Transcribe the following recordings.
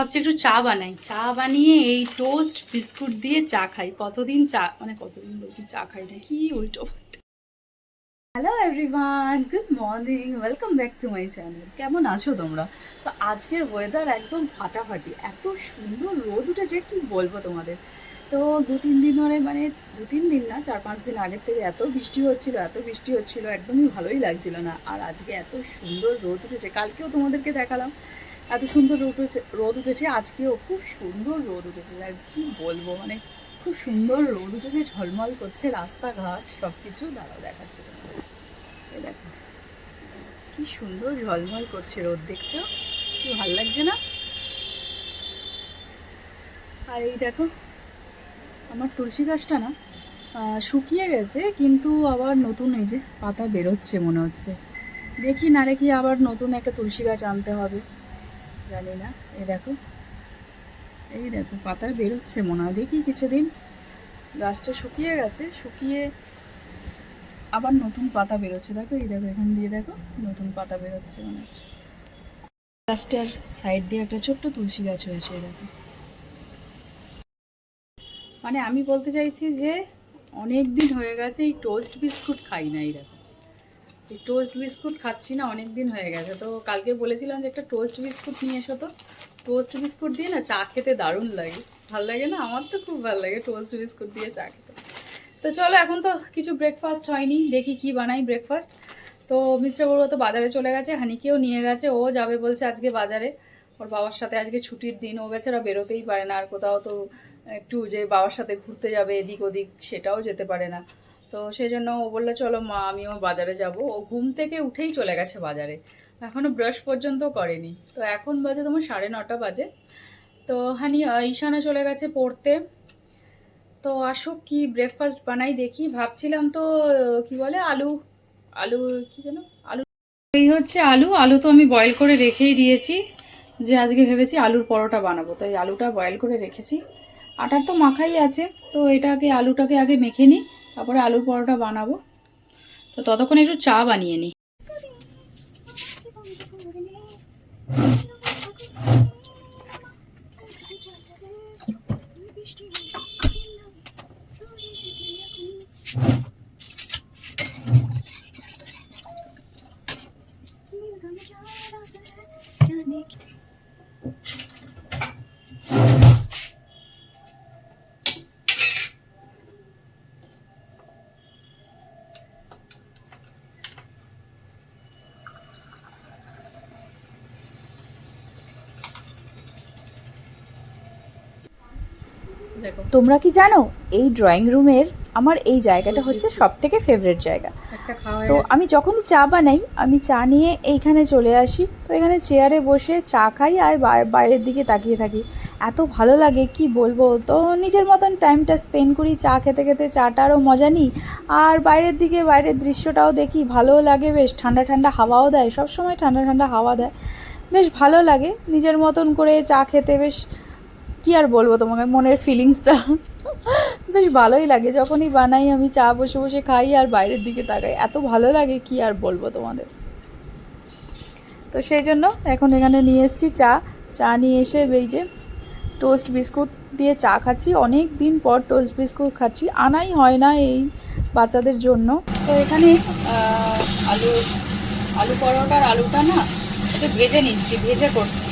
ভাবছি একটু চা বানাই। চা বানিয়ে এই টোস্ট বিস্কুট দিয়ে চা খাই। কতদিন চা মানে কতদিন বলছি চা খাই না, কি উল্টো hello everyone good morning welcome back to my channel কেমন আছো তোমরা? তো আজকের ওয়েদার একদম ফাটাফাটি, এত সুন্দর রোদ উঠেছে, কি বলব তোমাদের? তো দু তিন দিন ধরে মানে দু তিন দিন না, চার পাঁচ দিন আগের থেকে এত বৃষ্টি হচ্ছিল, এত বৃষ্টি হচ্ছিল, একদমই ভালোই লাগছিল না। আর আজকে এত সুন্দর রোদ উঠেছে, কালকেও তোমাদেরকে দেখালাম। এত সুন্দর রোদ উঠেছে রোদ উঠেছে, আজকেও খুব সুন্দর রোদ উঠেছে। আর কি বলব মানে খুব সুন্দর রোদ উঠেছে, ঝলমল করছে রাস্তাঘাট সব কিছু দাঁড়াও দেখাচ্ছে দেখো, কি সুন্দর ঝলমল করছে রোদ, দেখছ? কি ভালো লাগছে না? আর এই দেখো, আমার তুলসী গাছটা না শুকিয়ে গেছে, কিন্তু আবার নতুন এই যে পাতা বেরোচ্ছে মনে হচ্ছে। দেখি নালে কি আবার নতুন একটা তুলসী গাছ আনতে হবে। জানি না। এই দেখো। এই দেখো পাতা বেরোচ্ছে মনে হয়। দেখি কিছুদিন। গাছটা শুকিয়ে গেছে। শুকিয়ে আবার নতুন পাতা বেরোচ্ছে দেখো, এই দেখো, এখান দিয়ে দেখো, নতুন পাতা বেরোচ্ছে মনে হচ্ছে। গাছটার সাইড দিয়ে একটা ছোট্ট তুলসী গাছ হয়েছে দেখো। মানে আমি বলতে চাইছি যে অনেক দিন হয়ে গেছে এই টোস্ট বিস্কুট খাই না, এই দেখো। টোস্ট বিস্কুট খাচ্ছি না, অনেক দিন হয়ে গেছে। তো কালকে বলেছিলাম যে একটা টোস্ট বিস্কুট নিয়ে এসো তো। টোস্ট বিস্কুট দিয়ে না চা খেতে দারুণ লাগে। ভালো লাগে না? আমার তো খুব ভালো লাগে টোস্ট বিস্কুট দিয়ে চা খেতে। তো চলো, এখন তো কিছু ব্রেকফাস্ট হয়নি। দেখি কি বানাই ব্রেকফাস্ট তো মিস্টার বড়ুয়া তো বাজারে চলে গেছে, হানিকেও নিয়ে গেছে। ও যাবে বলছে আজকে বাজারে। ওর বাবার সাথে আজকে ছুটির দিন। ও বেচারা বেরোতেই পারে না। আর কোথাও তো একটু যে বাবার সাথে ঘুরতে যাবে, এদিক ওদিক, সেটাও যেতে পারে না। তো সেই জন্য ও বলল, চলো মা আমি আমিও বাজারে যাব। ও ঘুম থেকে উঠেই চলে গেছে বাজারে। এখনও ব্রাশ পর্যন্ত করেনি। তো এখন বাজে তোমার সাড়ে নটা বাজে। তো হানি ঈশানা চলে গেছে পড়তে। তো আসুক কি ব্রেকফাস্ট বানাই দেখি। ভাবছিলাম তো, কি বলে, আলু আলু, কি যেন, আলু। এই হচ্ছে আলু। আলু তো আমি বয়েল করে রেখেই দিয়েছি। যে আজকে ভেবেছি আলুর পরোটা বানাবো। তো এই আলুটা বয়েল করে রেখেছি। আটার তো মাখাই আছে। তো এটাকে, আলুটাকে আগে মেখে নিই। তারপরে আলুর পরোটা বানাবো। তো ততক্ষণ একটু চা বানিয়ে নিই। দেখো তোমরা কি জানো এই ড্রয়িং রুমের আমার এই জায়গাটা হচ্ছে সব থেকে ফেভারিট জায়গা। তো আমি যখনই চা বানাই আমি চা নিয়ে এইখানে চলে আসি। তো এখানে চেয়ারে বসে চা খাই আর বাইরের দিকে তাকিয়ে থাকি। এত ভালো লাগে কি বলব? তো নিজের মতন টাইমটা স্পেন্ড করি চা খেতে খেতে চাটারও মজা নিই। আর বাইরের দিকে বাইরের দৃশ্যটাও দেখি ভালোও লাগে বেশ ঠান্ডা ঠান্ডা হাওয়াও দেয়। সবসময় ঠান্ডা ঠান্ডা হাওয়া দেয়। বেশ ভালো লাগে নিজের মতন করে চা খেতে বেশ কি আর বলব তোমাকে, মনের ফিলিংসটা বেশ ভালোই লাগে, যখনই বানাই আমি চা বসে বসে খাই আর বাইরের দিকে তাকাই, এত ভালো লাগে কি আর বলব তোমাদের। তো সেই জন্য এখন এখানে নিয়ে এসেছি চা। চা নিয়ে এসে এই যে টোস্ট বিস্কুট দিয়ে চা খাচ্ছি অনেক দিন পর টোস্ট বিস্কুট খাচ্ছি, আনাই হয় না এই বাচ্চাদের জন্য। তো এখানে আলু আলু পরোটার আলুটা না একটু ভেজে নিচ্ছি, ভেজে করছি।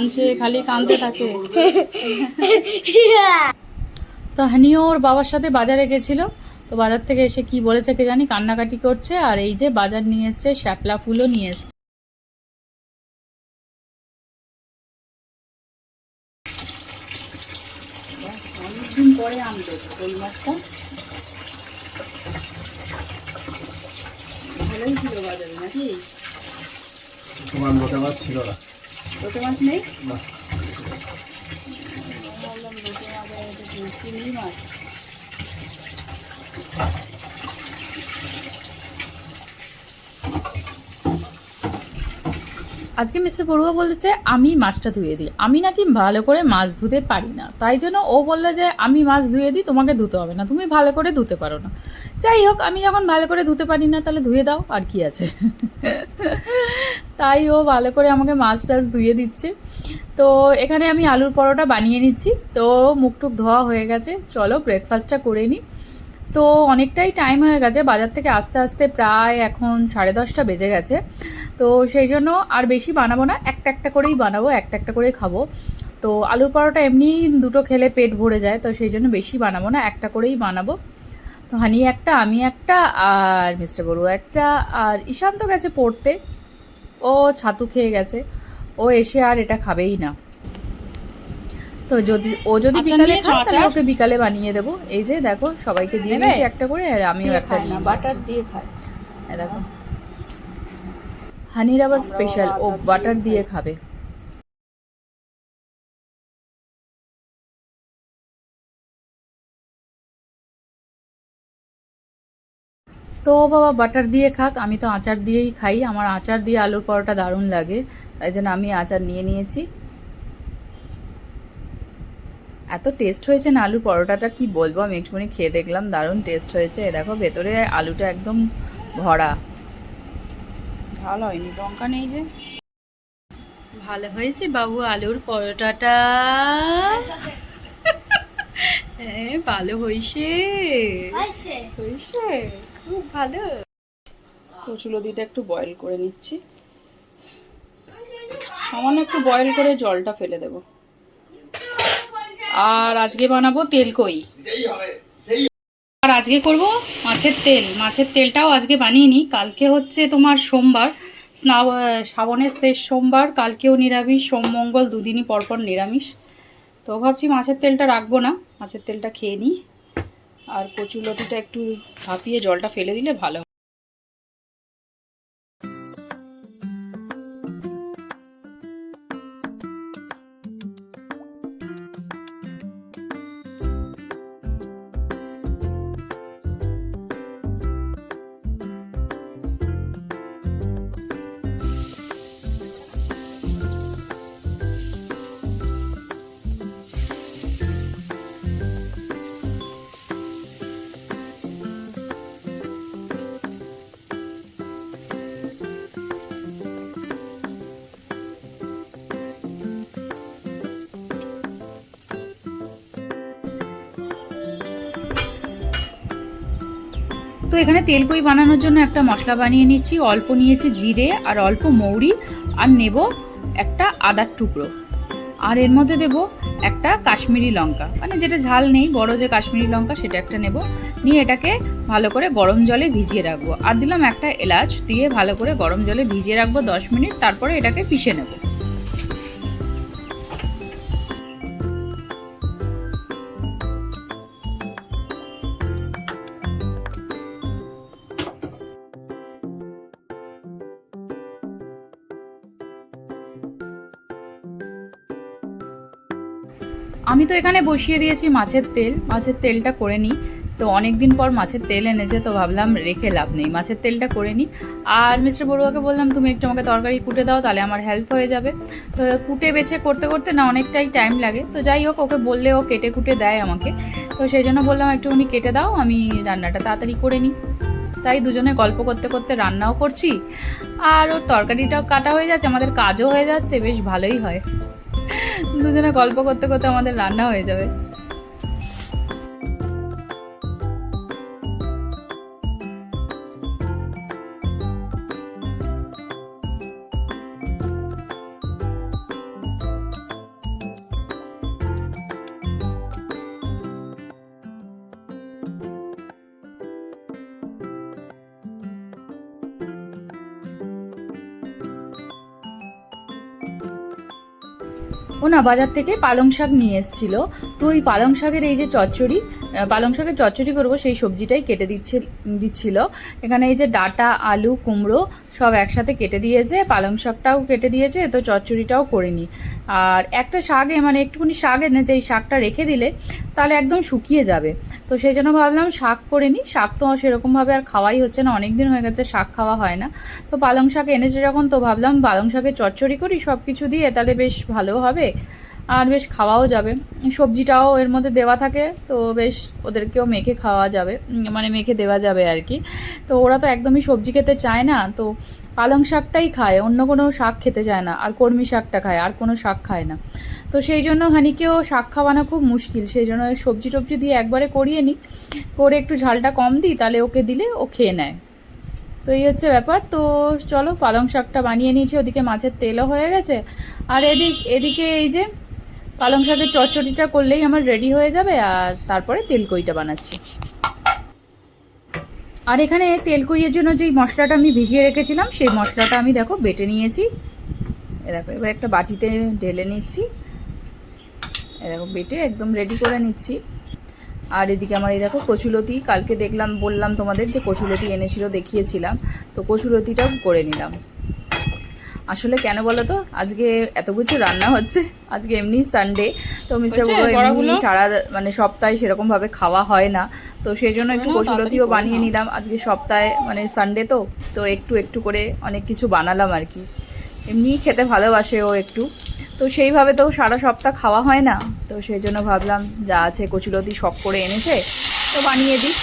কাঁদছে খালি কাঁদতে থাকে। তো হানিও ওর বাবার সাথে বাজারে গেছিল। তো বাজার থেকে এসে কি বলেছে কে জানি কান্নাকাটি করছে আর এই যে বাজার নিয়ে এসছে শ্যাপলা ফুলও নিয়ে এসছে। অনেকদিন পরে আনলো ওই মাছটা ভালোই ছিল বাজারে নাকি? তোমার লোকে মাছ ছিল না। লোটে মাছ নেই? বললাম লোটে মাছ চিংড়ি মাছ আজকে মিস্টার বড়ুয়া বলেছে আমি মাছটা ধুয়ে দিই। আমি নাকি ভালো করে মাছ ধুতে পারি না। তাই জন্য ও বলল যে, আমি মাছ ধুয়ে দিই, তোমাকে ধুতে হবে না। তুমি ভালো করে ধুতে পারো না। যাই হোক, আমি যখন ভালো করে ধুতে পারি না, তাহলে ধুয়ে দাও, আর কি আছে। তাই ও ভালো করে আমাকে মাছ টাছ ধুয়ে দিচ্ছে। তো এখানে আমি আলুর পরোটা বানিয়ে নিচ্ছি। তো মুখ টুক ধোয়া হয়ে গেছে। চলো ব্রেকফাস্টটা করে নিই। তো অনেকটাই টাইম হয়ে গেছে, বাজার থেকে আস্তে আস্তে প্রায় এখন সাড়ে দশটা বেজে গেছে। তো সেই জন্য আর বেশি বানাবো না, একটা একটা করেই বানাবো, একটা একটা করেই খাব। তো আলুর পরোটা এমনি দুটো খেলে পেট ভরে যায়, তো সেই জন্য বেশি বানাবো না, একটা করেই বানাবো। তো হানি একটা, আমি একটা, আর মিস্টার বড়ুয়া একটা, আর ঈশান্ত গেছে পড়তে। ও ছাতু খেয়ে গেছে, ও এসে আর এটা খাবেই না। তো যদি ও যদি আচার বিকালে খায় তাহলে ওকে বিকালে বানিয়ে দেবো। এই যে দেখো সবাইকে দিয়ে দিয়েছি একটা করে আর আমিও একটা না বাটার দিয়ে খায়। এই দেখো। হানির আবার স্পেশাল ও বাটার দিয়ে খাবে। তো ও বাবা বাটার দিয়ে খাক আমি তো আচার দিয়েই খাই। আমার আচার দিয়ে আলুর পরোটা দারুণ লাগে তাই জন্য আমি আচার নিয়ে নিয়েছি। এত টেস্ট হয়েছে না আলুর পরোটাটা কি বলব? আমি একটুখানি খেয়ে দেখলাম দারুণ টেস্ট হয়েছে। দেখো ভেতরে আলুটা একদম ভরা। ঝাল হয়নি লঙ্কা নেই যে। ভালো হয়েছে বাবু আলুর পরোটাটা। হ্যাঁ ভালো হয়েছে হয়েছে খুব ভালো। কচুলতিটা একটু বয়েল করে নিচ্ছি। সামান্য একটু বয়েল করে জলটা ফেলে দেব। আর আজকে বানাবো তেলকই আর আজকে করব মাছের তেল। মাছের তেলটাও আজকে বানিয়ে নিই কালকে হচ্ছে তোমার সোমবার। স্না- শ্রাবণের শেষ সোমবার। কালকেও নিরামিষ, সোম, মঙ্গল দুদিনই পরপর নিরামিষ। তো ভাবছি মাছের তেলটা রাখব না। মাছের তেলটা খেয়ে নিই আর কচুলতিটা একটু ভাপিয়ে জলটা ফেলে দিলে ভালো তো এখানে তেলকই বানানোর জন্য একটা মশলা বানিয়ে নিচ্ছি। অল্প নিয়েছি জিরে আর অল্প মৌরি। আর নেব একটা আদার টুকরো। আর এর মধ্যে দেব একটা কাশ্মীরি লঙ্কা। মানে যেটা ঝাল নেই, বড় যে কাশ্মীরি লঙ্কা সেটা একটা নেব। নিয়ে এটাকে ভালো করে গরম জলে ভিজিয়ে রাখব। আর দিলাম একটা এলাচ দিয়ে ভালো করে গরম জলে ভিজিয়ে রাখব দশ মিনিট। তারপরে এটাকে পিষে নেব। আমি তো এখানে বসিয়ে দিয়েছি মাছের তেল। মাছের তেলটা করে নিই। তো অনেক দিন পর মাছের তেল এনেছে, তো ভাবলাম রেখে লাভ নেই। মাছের তেলটা করে নিই। আর মিস্টার বড়ুয়াকে বললাম, তুমি একটু আমাকে তরকারি কুটে দাও, তাহলে আমার হেল্প হয়ে যাবে। তো কুটে বেছে করতে করতে না অনেকটাই টাইম লাগে। তো যাই হোক, ওকে বললে ও কেটে কুটে দেয় আমাকে। তো সেই জন্য বললাম, একটুখানি কেটে দাও, আমি রান্নাটা তাড়াতাড়ি করে নিই। তাই দুজনে গল্প করতে করতে রান্নাও করছি। আর ওর তরকারিটাও কাটা হয়ে যাচ্ছে, আমাদের কাজও হয়ে যাচ্ছে, বেশ ভালোই হয়। দুজনে গল্প করতে করতে আমাদের রান্না হয়ে যাবে। ও না বাজার থেকে পালং শাক নিয়ে এসেছিল। তো ওই পালং শাকের এই যে চচ্চড়ি পালং শাকের চচ্চড়ি করব, সেই সবজিটাই কেটে দিচ্ছে দিচ্ছিল। এখানে এই যে ডাটা, আলু, কুমড়ো সব একসাথে কেটে দিয়েছে, পালং শাকটাও কেটে দিয়েছে তো চচ্চড়িটাও করে নি আর একটা শাকে মানে একটুখানি শাক এনেছে এই শাকটা রেখে দিলে তাহলে একদম শুকিয়ে যাবে। তো সেই জন্য ভাবলাম শাক করে নিই। শাক তো সেরকমভাবে আর খাওয়াই হচ্ছে না অনেক দিন হয়ে গেছে শাক খাওয়া হয় না। তো পালং শাক এনেছে যখন, তো ভাবলাম পালং শাকের চচ্চড়ি করি সব কিছু দিয়ে তাহলে বেশ ভালো হবে। আর বেশ খাওয়াও যাবে। সবজিটাও এর মধ্যে দেওয়া থাকে, তো বেশ ওদেরকেও মেখে খাওয়া যাবে মানে মেখে দেওয়া যাবে আর কি। তো ওরা তো একদমই সবজি খেতে চায় না, তো পালং শাকটাই খায়, অন্য কোনো শাক খেতে চায় না, আর কর্মী শাকটা খায়, আর কোনো শাক খায় না। তো সেই জন্য হানিকেও শাক খাওয়ানো খুব মুশকিল, সেই জন্য সবজি টবজি দিয়ে একবারে করিয়ে নিই। করে একটু ঝালটা কম দিই, তাহলে ওকে দিলে ও খেয়ে নেয়। তো এই হচ্ছে ব্যাপার, তো চলো পালং শাকটা বানিয়ে নিয়েছি, ওদিকে মাছের তেলও হয়ে গেছে। আর এদিক, এদিকে এই যে পালং শাকের চচ্চড়িটা করলেই আমার রেডি হয়ে যাবে আর তারপরে তেলকইটা বানাচ্ছি। আর এখানে তেলকইয়ের জন্য যেই মশলাটা আমি ভিজিয়ে রেখেছিলাম, সেই মশলাটা আমি দেখো বেটে নিয়েছি। দেখো, এবার একটা বাটিতে ঢেলে নিচ্ছি। দেখো, বেটে একদম রেডি করে নিচ্ছি। আর এদিকে আমার এই দেখো কচুলতি কালকে দেখলাম, বললাম তোমাদের যে কচুলতি এনেছিল, দেখিয়েছিলাম। তো কচুলতিটাও করে নিলাম। আসলে কেন বলো তো আজকে এত কিছু রান্না হচ্ছে। আজকে এমনি সানডে তো মিস্টার বড় এমনি সারা মানে সপ্তাহে সেরকম ভাবে খাওয়া হয় না। তো সেই জন্য একটু না, কচুলতিও বানিয়ে নিলাম। আজকে সপ্তাহে মানে সানডে তো। তো একটু একটু করে অনেক কিছু বানালাম আর কি। এমনিই খেতে ভালোবাসে ও একটু। তো সেইভাবে তো সারা সপ্তাহ খাওয়া হয় না। তো সেই জন্য ভাবলাম যা আছে কচুলতি শখ করে এনেছে তো বানিয়ে দিই।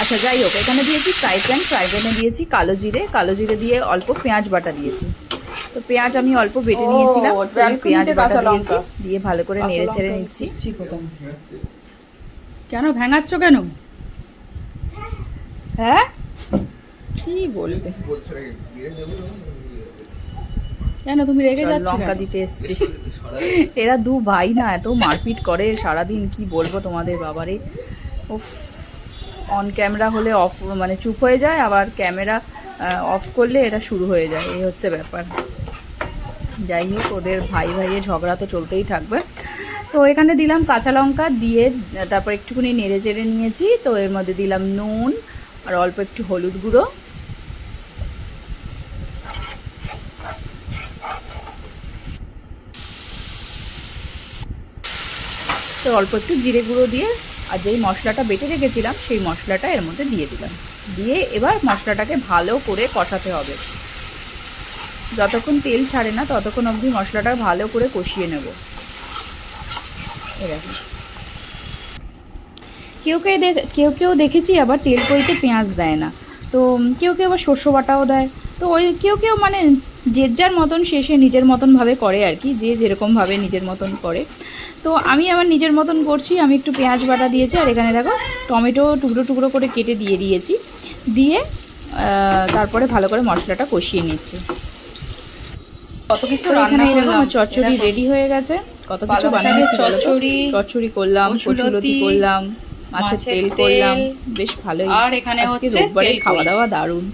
আচ্ছা যাই হোক এখানে দিয়েছি ফ্রাই প্যান ফ্রাই প্যানে দিয়েছি কালো জিরে। কালো জিরে দিয়ে অল্প পেঁয়াজ বাটা দিয়েছি। তো পেঁয়াজ আমি অল্প বেটে নিয়েছিলাম পেঁয়াজ বাটা কাঁচা দিয়েছি লঙ্কা। দিয়ে ভালো করে নেড়ে ছেড়ে নিচ্ছি। কেন ভেঙাচ্ছ কেন? হ্যাঁ? কি বলবে? কেন তুমি রেগে যাচ্ছ লঙ্কা দিতে এসছি। এরা দু ভাই না এত মারপিট করে সারাদিন কি বলব তোমাদের বাবারে। উফ অন ক্যামেরা হলে অফ মানে চুপ হয়ে যায় আবার ক্যামেরা অফ করলে এটা শুরু হয়ে যায় এই হচ্ছে ব্যাপার। যাই হোক, ওদের ভাই ভাইয়ে ঝগড়া তো চলতেই থাকবে। তো এখানে দিলাম কাঁচা লঙ্কা দিয়ে, তারপর একটুখানি নেড়ে চেড়ে নিয়েছি। তো এর মধ্যে দিলাম নুন আর অল্প একটু হলুদ গুঁড়ো। তো অল্প একটু জিরে গুঁড়ো দিয়ে, আর যেই মশলাটা বেটে রেখেছিলাম, সেই মশলাটা এর মধ্যে দিয়ে দিলাম। দিয়ে এবার মশলাটাকে ভালো করে কষাতে হবে। যতক্ষণ তেল ছাড়ে না, ততক্ষণ অবধি মশলাটা ভালো করে কষিয়ে নেব। কেউ কেউ কেউ কেউ দেখেছি আবার তেল কইতে পেঁয়াজ দেয় না। তো কেউ কেউ আবার শস্য বাটাও দেয়। তো ওই কেউ কেউ মানে যে যার মতন শেষে নিজের মতনভাবে করে আর কি, যে যেরকমভাবে নিজের মতন করে। তো আমি আমার নিজের মতন করছি, আমি একটু পেঁয়াজ বাটা দিয়েছি, আর এখানে দেখো টমেটো টুকরো টুকরো করে কেটে দিয়ে দিয়েছি। দিয়ে তারপরে ভালো করে মশলাটা কষিয়ে নিচ্ছি। কত কিছু রান্না করলাম। চচ্চড়ি রেডি হয়ে গেছে। কত কিছু বানিয়েছি? চচ্চড়ি, চচ্চড়ি করলাম কচুলতি, করলাম মাছের তেল করলাম। বেশ ভালোই। আর এখানে হচ্ছে খাওয়া দাওয়া দারুণ।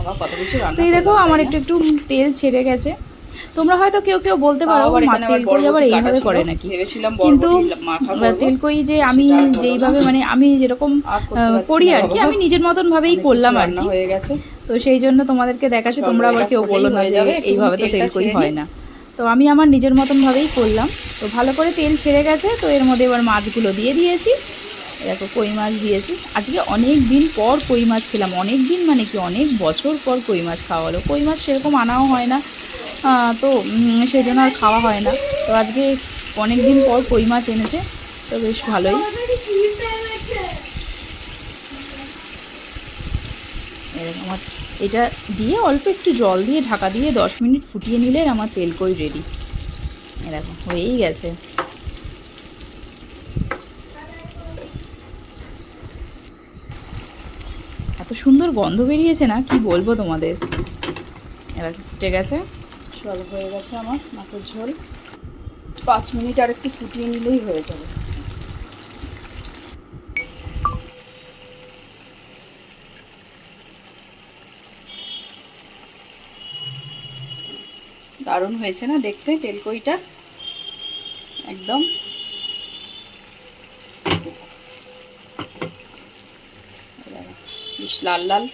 আবার কত কিছু রান্না এই দেখো আমার একটু একটু তেল ছেড়ে গেছে। তোমরা হয়তো কেউ কেউ বলতে পারো মা আবার এইভাবে করে নাকি? কিন্তু বরবটি মাখা করব। তেল কই যে আমি যেইভাবে মানে আমি যেরকম করি আর কি আমি নিজের মতন ভাবেই করলাম আর রান্না কি। হয়ে গেছে। তো সেই জন্য তোমাদেরকে দেখাচ্ছি তোমরা আবার কেউ বলো না হয়ে যে যাবে। এইভাবে তো তেল কই হয় না। তো আমি আমার নিজের মতন ভাবেই করলাম। তো ভালো করে তেল ছেড়ে গেছে তো এর মধ্যে এবার মাছগুলো দিয়ে দিয়েছি। দেখো কই মাছ দিয়েছি। আজকে অনেক দিন পর কই মাছ খেলাম অনেক দিন মানে কি অনেক বছর পর কই মাছ খাওয়া হলো। কই মাছ সেরকম আনাও হয় না তো সেই জন্য আর খাওয়া হয় না। তো আজকে অনেক দিন পর কই মাছ এনেছে তো বেশ ভালোই। এরকম আমার এটা দিয়ে অল্প একটু জল দিয়ে ঢাকা দিয়ে দশ মিনিট ফুটিয়ে নিলে আমার তেল কই রেডি এরকম হয়েই গেছে। এত সুন্দর গন্ধ বেরিয়েছে না? কি বলব তোমাদের? এবার ফুটে গেছে। জল হয়ে গেছে আমার মাছের ঝোল। পাঁচ মিনিট আর একটু ফুটিয়ে নিলেই হয়ে যাবে। দারুণ হয়েছে না দেখতে? তেলকইটা? একদম। বেশ লাল লাল।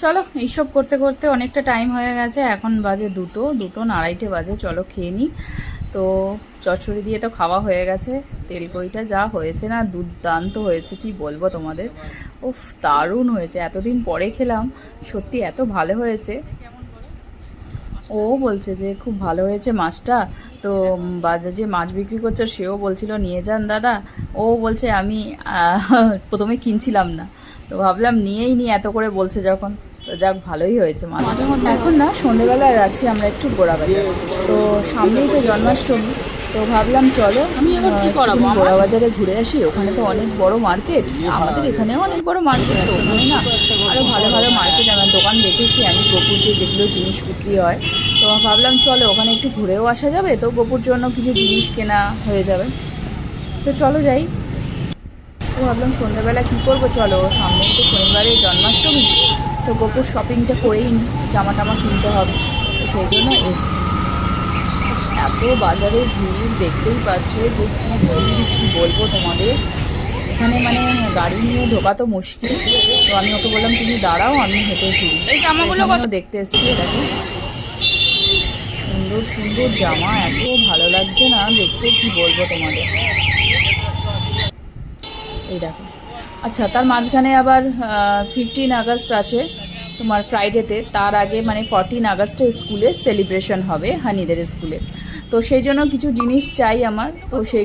চলো, এইসব করতে করতে অনেকটা টাইম হয়ে গেছে, এখন বাজে দুটো। দুটো আড়াইটে বাজে, চলো খেয়ে নিই তো চচ্চড়ি দিয়ে তো খাওয়া হয়ে গেছে তেলকইটা যা হয়েছে না, দুর্দান্ত হয়েছে, কি বলব তোমাদের? উফ, দারুণ হয়েছে, এতদিন পরে খেলাম, সত্যি এত ভালো হয়েছে। ও বলছে যে খুব ভালো হয়েছে মাছটা, তো বাজারে যে মাছ বিক্রি করছে সেও বলছিল, নিয়ে যান দাদা। ও বলছে, আমি প্রথমে কিনছিলাম না। তো ভাবলাম, নিয়েই নি, এত করে বলছে যখন। তো যাক ভালোই হয়েছে মাছটা। এখন না সন্ধেবেলায় যাচ্ছি আমরা একটু গোড়াবাজার তো সামনেই তো জন্মাষ্টমী তো ভাবলাম চলো আমি এবার কি করাবো? গোড়াবাজারে ঘুরে আসি। ওখানে তো অনেক বড় মার্কেট। আমাদের এখানেও অনেক বড় মার্কেট তো ওখানে না আরও ভালো ভালো মার্কেট আমার দোকান দেখেছি আমি গোপুর যে যেগুলো জিনিস বিক্রি হয়। তো ভাবলাম চলো ওখানে একটু ঘুরেও আসা যাবে। তো গোপুর জন্য কিছু জিনিস কেনা হয়ে যাবে। তো চলো যাই। ভাবলাম সন্ধ্যাবেলা কী করব? চলো সামনেই তো শনিবারে জন্মাষ্টমী তো গোপুর শপিংটা করেই নি জামা টামা কিনতে হবে তো সেই জন্য এসছি। এত বাজারে ভিড় দেখতেই পাচ্ছ যে কী ভিড় কী বলব তোমাদের? এখানে মানে গাড়ি নিয়ে ঢোকা তো মুশকিল তো আমি ওকে বললাম তুমি দাঁড়াও আমি হেঁটে ঘুরি এই জামাগুলো কত? দেখতে এসছি এটাকে সুন্দর সুন্দর জামা এত ভালো লাগছে না দেখতে কি বলব তোমাদের? এই দেখো। আচ্ছা তার মাঝখানে আবার ফিফটিন আগস্ট আছে, তোমার ফ্রাইডেতে তার আগে মানে ফর্টিন আগস্টে স্কুলে সেলিব্রেশন হবে হানিদের স্কুলে। তো সেই জন্য কিছু জিনিস চাই আমার। তো সেই